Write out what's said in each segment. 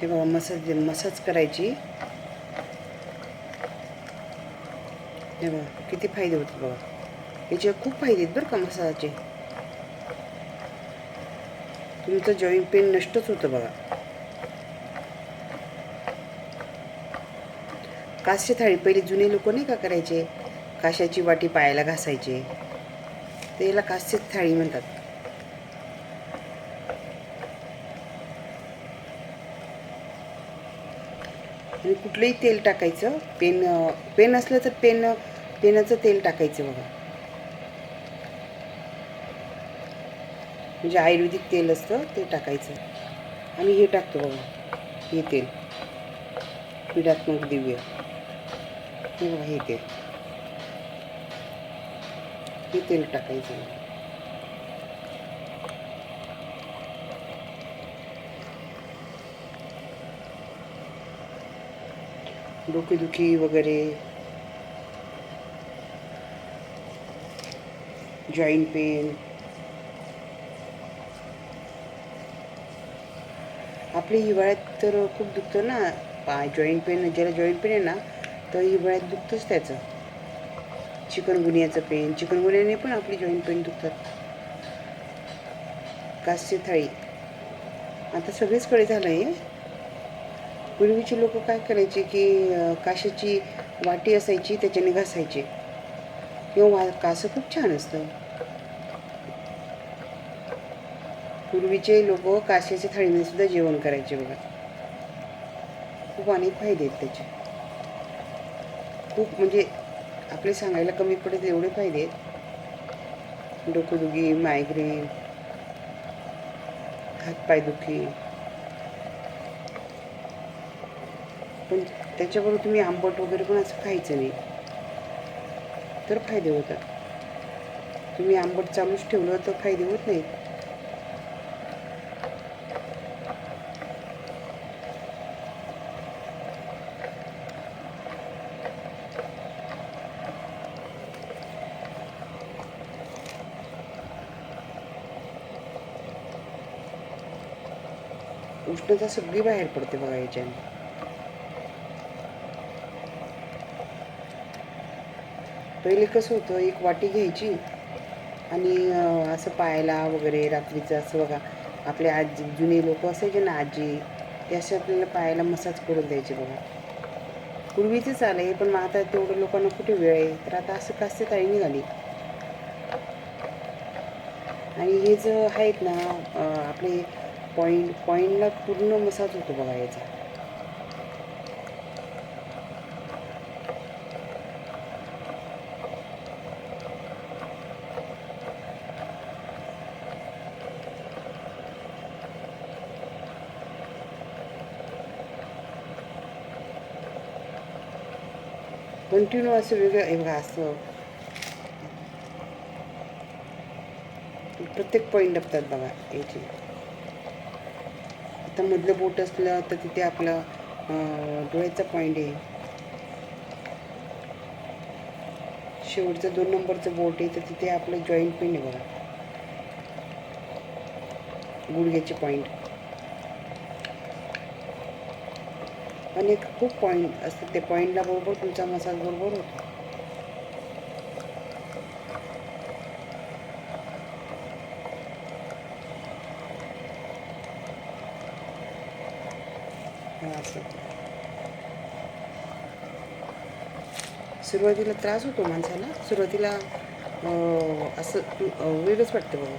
हे बाबा massage massage करायची हे बघा किती फायदे होतात बघा. याचे खूप फायदे आहेत बरं का मसाजाचे. तुमचं जॉईंट पेन नष्टच होतं बघा. कास्य थाळी पहिले जुने लोक नाही का करायचे? काशाची वाटी पायाला घासायचे. ते याला कास्य थाळी म्हणतात. आणि कुठलंही तेल टाकायचं. पेन पेन असलं तर पेन पेनाचं तेल टाकायचं बघा. म्हणजे आयुर्वेदिक तेल असतं ते टाकायचं. आणि हे टाकतो बघा हे तेल. पीडात्मक दिव्य. हे बघा हे तेल. हे तेल टाकायचं. डोकेदुखी वगैरे जॉईंट पेन आपली हिवाळ्यात तर खूप दुखतं ना. पाय जॉईंट पेन ज्याला जॉईंट पेन आहे ना तर हिवाळ्यात दुखतंच त्याचं. चिकनगुनियाचं पेन चिकनगुनियाने पण आपली जॉईंट पेन दुखतात. कास्य थाळी आता सगळीचकडे झालं आहे पूर्वीचे लोक काय करायचे की काशाची वाटी असायची त्याच्याने घासायचे किंवा वा कासं खूप छान असतं. पूर्वीचे लोक काशाच्या थाळीमध्ये सुद्धा जेवण करायचे बघा. खूप अनेक फायदे आहेत त्याचे. खूप म्हणजे आपले सांगायला कमी पडत एवढे फायदे आहेत. डोकंदुखी मायग्रेन हातपायदुखी पण त्याच्याबरोबर तुम्ही आंबट वगैरे पण असं खायचं नाही. तर फायदे होतात. तुम्ही आंबट चालूच ठेवलं तर फायदे होत नाहीत. उष्णता सगळी बाहेर पडते बघा याच्याने. पहिले कसं होतं एक वाटी घ्यायची आणि असं पायाला वगैरे रात्रीचं असं बघा आपले आजी जुने लोक असायचे ना आजी ते असे आपल्याला पायाला मसाज करून द्यायचे बघा. पूर्वीचं चालय पण मग आता तेवढं लोकांना कुठे वेळ आहे? तर आता असं कास्य ताई निघाली. आणि हे जे आहेत ना आपले पॉईंट पॉईंटला पूर्ण मसाज होतो बघा याचा. कंटिन्यू असं वेगळं हे बघा असं प्रत्येक पॉईंट लागतात बघा याचे आता मधलं बोट असलं तर तिथे आपलं डोळ्याचा पॉईंट आहे शेवटचं दोन नंबरचं बोट आहे तर तिथे आपलं जॉईंट पेन आहे बघा गुडघ्याचे पॉईंट अनेक खूप पॉईंट असतात ते पॉईंटला बरोबर तुमचा मसाज बरोबर होतो. हा, असं. सुरुवातीला त्रास होतो माणसाला. सुरुवातीला असं वेगच वेगळंच वाटतं बघा.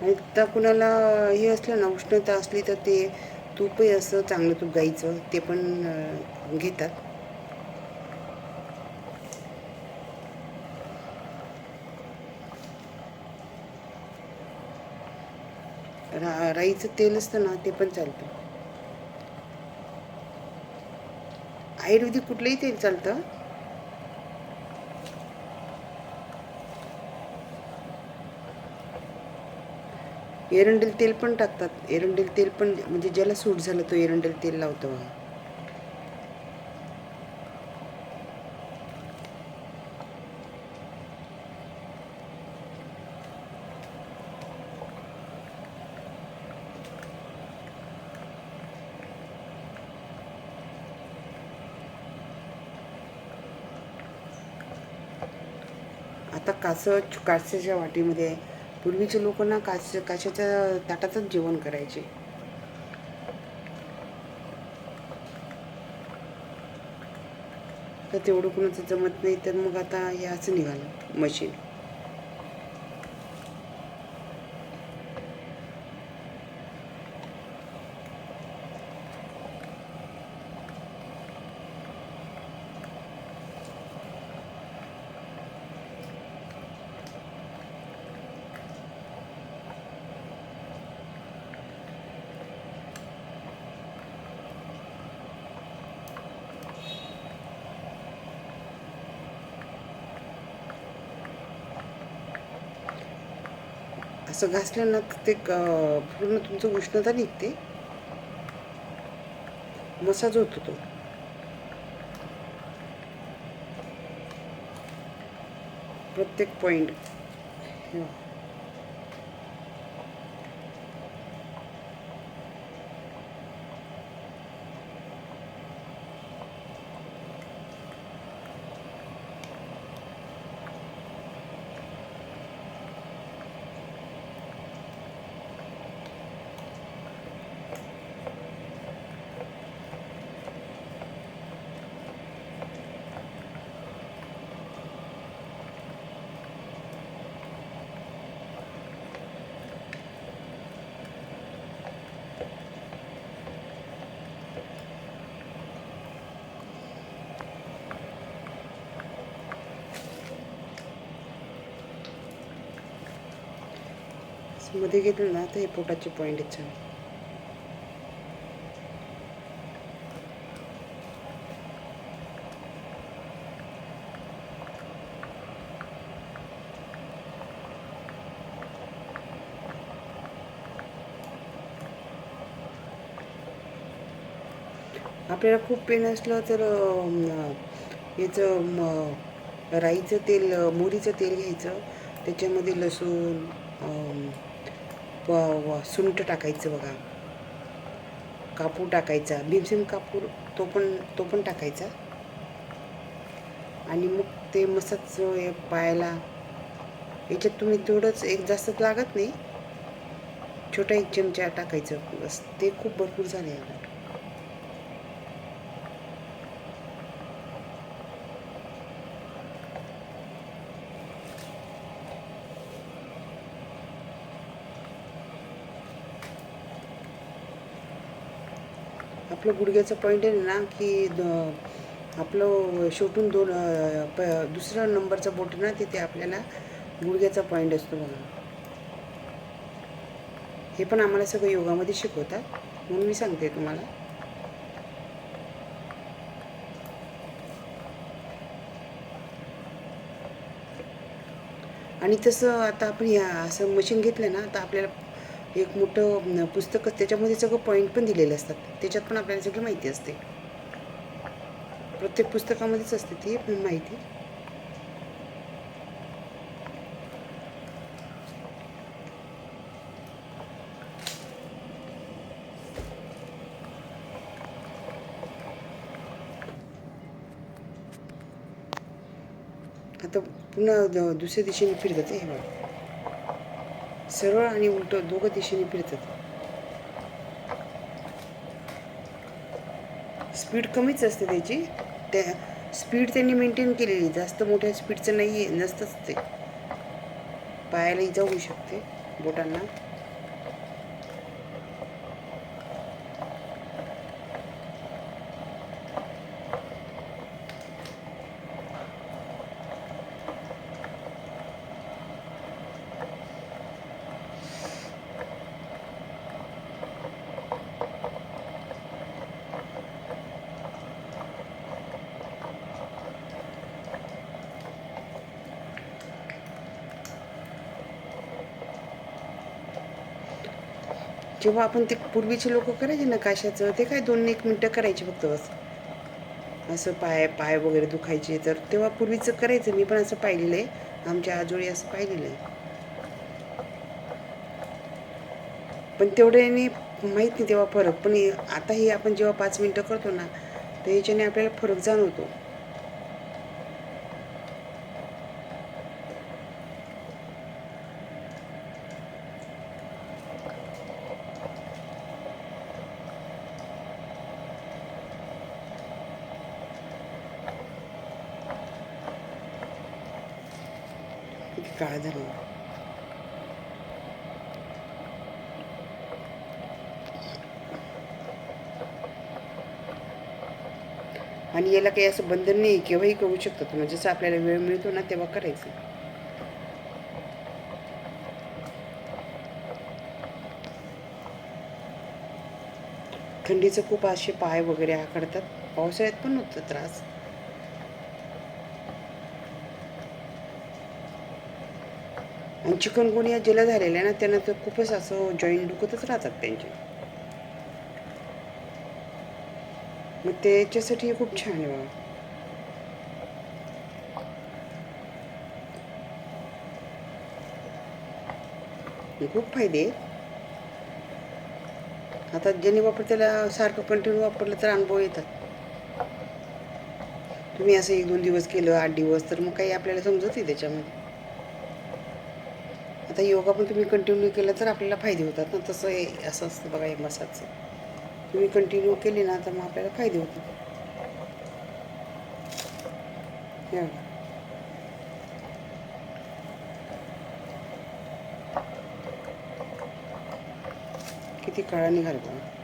आणि तर कुणाला हे असलं ना उष्णता असली तर ते तूपही असं चांगलं तूप गाईचं ते पण घेतात. रा राईचं तेल असतं ना ते पण चालतं. आयुर्वेदिक कुठलंही तेल चालतं. एरंडेल तेल पण टाकतात. एरंडेल तेल पण म्हणजे ज्याला सूट झालं तो एरंडेल तेल लावतो बघा. आता कासं काचेच्या वाटीमध्ये पूर्वीचे लोक ना काच काचेच्या ताटातच जेवण करायचे. तर तेवढं कुणाचं जमत नाही तर मग आता हे असं निघालं मशीन असं घासलं ना ते क- पूर्ण तुमचं उष्णता निघते. मसाज होतो तो. प्रत्येक पॉइंट असं मध्ये घेतलं ना तर हे पोटाचे पॉइंट छान. आपल्याला खूप पेन असलं तर याचं राईचं तेल मोहरीचं तेल घ्यायचं. त्याच्यामध्ये लसूण अं, सुंठ टाकायचं बघा. कापूर टाकायचा. भीमसेन कापूर तो पण तो पण टाकायचा. आणि मग ते मसाज हे पायाला याच्यात तुम्ही तेवढंच एक जास्त लागत नाही. छोटा एक चमचा टाकायचं. बस ते खूप भरपूर झाले आपलं गुडघ्याचं पॉईंट आहे ना की द- आपलं शेवटून दोन प दुसरा नंबरचा बोट आहे ना तिथे आपल्याला गुडघ्याचा पॉईंट असतो म्हणून. हे पण आम्हाला सगळं योगामध्ये शिकवतात. म्हणून मी सांगते तुम्हाला. आणि तसं आता आपण या असं मशीन घेतलं ना तर आपल्याला एक मोठं पुस्तकच त्याच्यामध्ये सगळं पॉईंट पण दिलेले असतात. त्याच्यात पण आपल्याला सगळी माहिती असते. प्रत्येक पुस्तकामध्येच असते ती माहिती. आता पुन्हा द- दुसऱ्या दिशेने फिरतात हे बघा. सरळ आणि उलट दोघं दिशेने फिरतात. स्पीड कमीच असते त्याची. त्या स्पीड त्यांनी मेंटेन केलेली. जास्त मोठ्या स्पीडचं नाही आहे नसतंच ते. पायालाही जाऊ शकते बोटांना. जेव्हा आपण ते पूर्वीचे लोक करायचे ना काशाचं ते काय दोन एक मिनटं करायचे फक्त असं असं पाय पाय वगैरे दुखायचे तर तेव्हा पूर्वीचं करायचं. मी पण असं पाहिलेलं आहे आमच्या आजोळी असं पाहिलेलं आहे पण तेवढ्याने माहीत नाही तेव्हा फरक. पण आता हे आपण जेव्हा पाच मिनटं करतो ना तर याच्याने आपल्याला फरक जाणवतो. काळ झाला? आणि याला काही असं बंधन नाही केव्हाही करू शकतो म्हणजे जसं आपल्याला वेळ मिळतो ना तेव्हा करायचं. थंडीचं खूप असे पाय वगैरे आखडतात पावसाळ्यात पण होतं त्रास. आणि चिकनगुनिया ज्याला झालेल्या आहे ना त्यांना तर खूपच असं जॉईंट दुखतच राहतात त्यांचे. मग त्याच्यासाठी हे खूप छान आहे बाबा हे खूप फायदे आहेत. आता ज्यांनी वापर त्याला सारखं कंटिन्यू वापरलं तर अनुभव येतात. तुम्ही असं एक दोन दिवस केलं आठ दिवस तर मग काही आपल्याला समजत आहे त्याच्यामध्ये. आता योगा पण तुम्ही कंटिन्यू केलं तर आपल्याला फायदे होतात ना. तसं हे असं असतं बघा हे मसाजचं. तुम्ही कंटिन्यू केले ना तर मग आपल्याला फायदे होतात. किती काळा निघाल बघा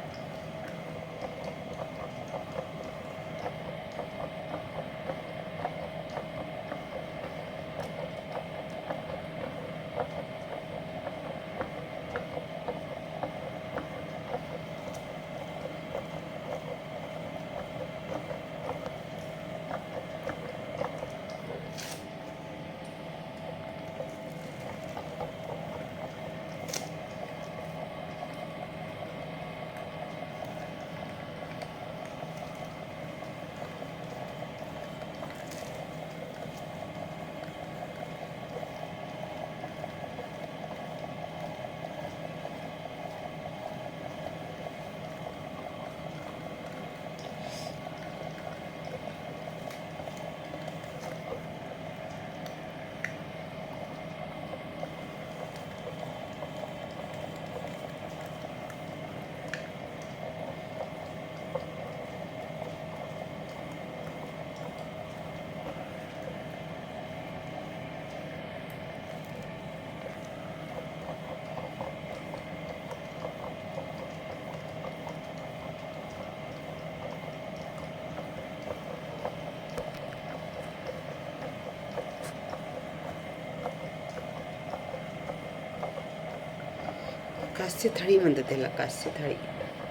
कास्य थाळी म्हणतात त्याला कास्य थाळी.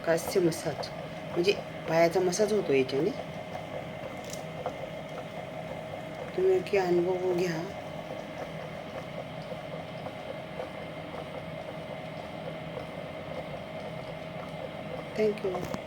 कास्य मसाज. म्हणजे पायाचा मसाज होतो याच्याने. तुम्ही की अनुभव घ्या. थँक्यू